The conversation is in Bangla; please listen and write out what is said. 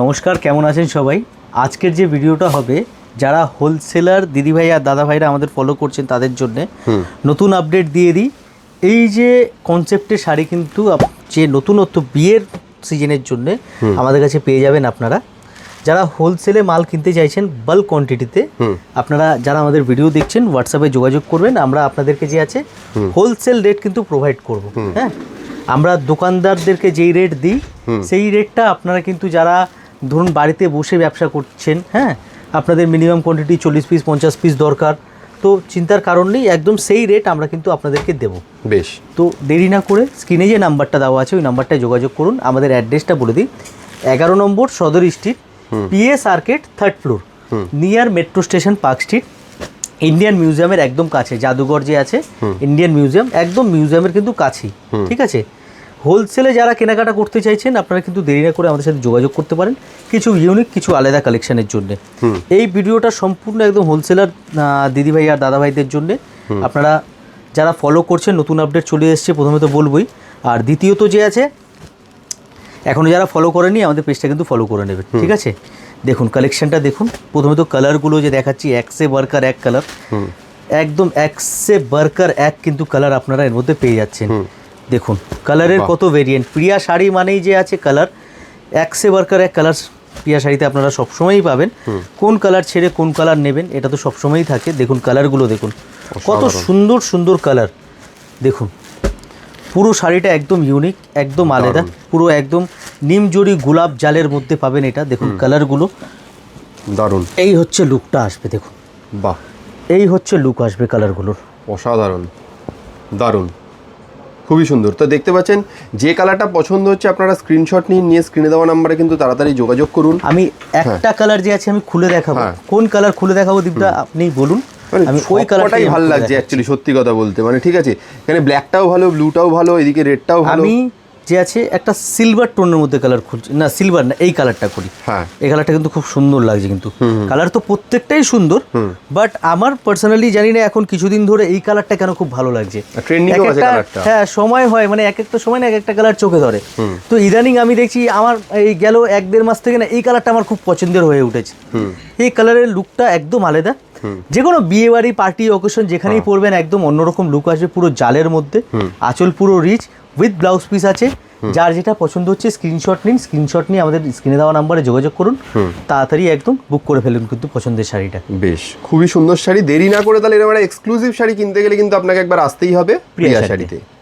নমস্কার কেমন আছেন সবাই? আজকের যে ভিডিওটা হবে যারা হোলসেলার দিদিভাই আর দাদাভাইরা আমাদের ফলো করছেন তাদের জন্য নতুন আপডেট দিয়ে দিই। এই যে কনসেপ্টের শাড়ি কিন্তু যে নতুনত্ব বিয়ের সিজনের জন্য আমাদের কাছে পেয়ে যাবেন আপনারা। যারা হোলসেলে মাল কিনতে চাইছেন বাল্ক কোয়ান্টিটিতে আপনারা যারা আমাদের ভিডিও দেখছেন হোয়াটসঅ্যাপে যোগাযোগ করবেন আমরা আপনাদেরকে যে আছে হোলসেল রেট কিন্তু প্রোভাইড করব হ্যাঁ? আমরা দোকানদারদেরকে যেই রেট দিই সেই রেটটা আপনারা কিন্তু যারা ধরুন বাড়িতে বসে ব্যবসা করছেন হ্যাঁ আপনাদের মিনিমাম কোয়ান্টিটি চল্লিশ পিস পঞ্চাশ পিস দরকার। তো চিন্তার কারণ নেই একদম সেই রেট আমরা কিন্তু আপনাদেরকে দেবো। বেশ। তো দেরি না করে স্ক্রিনে যে নাম্বারটা দেওয়া আছে ওই নাম্বারটায় যোগাযোগ করুন। আমাদের অ্যাড্রেসটা বলে দিই। এগারো নম্বর Sadar Street PS arcade third floor near metro station Park Street Indian মিউজিয়ামের একদম কাছে জাদুঘর যে আছে ইন্ডিয়ান মিউজিয়াম একদম মিউজিয়ামের কিন্তু কাছেই। ঠিক আছে? হোলসেলে যারা কেনাকাটা করতে চাইছেন আপনারা কিন্তু দেরি না করে আমাদের সাথে যোগাযোগ করতে পারেন। কিছু ইউনিক কিছু আলাদা কালেকশনের জন্য। এই ভিডিওটা সম্পূর্ণ একদম হোলসেলার দিদিভাই আর দাদাভাইদের জন্য। আপনারা যারা ফলো করছেন নতুন আপডেট চলে এসেছে প্রথমে তো বলবোই। আর দ্বিতীয়ত যে আছে এখনও যারা ফলো করেনি আমাদের পেজটা কিন্তু ফলো করে নেবেন ঠিক আছে? দেখুন কালেকশনটা দেখুন। প্রথমে তো কালারগুলো যে দেখাচ্ছি একসে বার্কার এক কালার একদম একসে বার্কার এক কিন্তু কালার আপনারা এর মধ্যে পেয়ে যাচ্ছেন। দেখুন কালারের কত ভেরিয়েন্ট প্রিয়া শাড়ি মানেই যে আছে কালার একসে বার্কার এক কালার প্রিয়া শাড়িতে আপনারা সবসময়ই পাবেন। কোন কালার ছেড়ে কোন কালার নেবেন এটা তো সবসময়ই থাকে। দেখুন কালারগুলো দেখুন। কত সুন্দর সুন্দর কালার দেখুন পুরো শাড়িটা একদম ইউনিক একদম আলাদা। পুরো একদম নিমজড়ি গোলাপ জালের মধ্যে পাবেন এটা। দেখুন কালারগুলো দারুণ। এই হচ্ছে লুকটা আসবে দেখুন। বাহ। এই হচ্ছে লুক আসবে কালারগুলোর অসাধারণ। দারুণ। খুবই সুন্দর। তো দেখতে পাচ্ছেন যে কালারটা পছন্দ হচ্ছে আপনারা স্ক্রিনশট নিয়ে নিয়ে স্ক্রিনে দেওয়া নাম্বারে কিন্তু তাড়াতাড়ি যোগাযোগ করুন। আমি একটা কালার যে আছে আমি খুলে দেখাবো। হ্যাঁ। কোন কালার খুলে দেখাবো দীপটা আপনি বলুন। মানে আমি ওই কালারটাই ভালো লাগছে অ্যাকচুয়ালি সত্যি কথা বলতে। মানে ঠিক আছে এখানে ব্ল্যাকটাও ভালো ব্লুটাও ভালো এদিকে রেডটাও ভালো। আমি যে আছে একটা সিলভার টোনের মধ্যে কালার খুঁজছি না সিলভার না এই কালারটা করি হ্যাঁ। এই কালারটা কিন্তু খুব সুন্দর লাগছে কিন্তু। কালার তো প্রত্যেকটাই সুন্দর বাট আমার পার্সোনালি জানি না এখন কিছুদিন ধরে এই কালারটা কেন খুব ভালো লাগছে। হ্যাঁ সময় হয় মানে এক একটা সময় না এক একটা কালার চোখে ধরে। তো ইদানিং আমি দেখছি আমার এই গেল এক দেড় মাস থেকে না এই কালারটা আমার খুব পছন্দের হয়ে উঠেছে। এই কালারের লুকটা একদম আলাদা। যে কোনো বিয়ে বাড়ি পার্টি অকেশন যেখানেই হ্যাঁ। পরবেন একদম অন্যরকম লুক আসবে পুরো জালের মধ্যে। আঁচল পুরো রিচ উইথ ব্লাউজ পিস আছে। যার যেটা পছন্দ হচ্ছে স্ক্রিনশট নিন স্ক্রিনশট নিয়ে আমাদের স্ক্রিনে দেওয়া নাম্বারে যোগাযোগ করুন। তাড়াতাড়ি একদম বুক করে ফেলুন কিন্তু পছন্দের শাড়িটা। বেশ খুবই সুন্দর শাড়ি। দেরি না করে তাহলে এরকম একটা এক্সক্লুসিভ শাড়ি কিনতে গেলে কিন্তু আপনাকে একবার আসতেই হবে প্রিয়া শাড়িতে। শাড়িতে।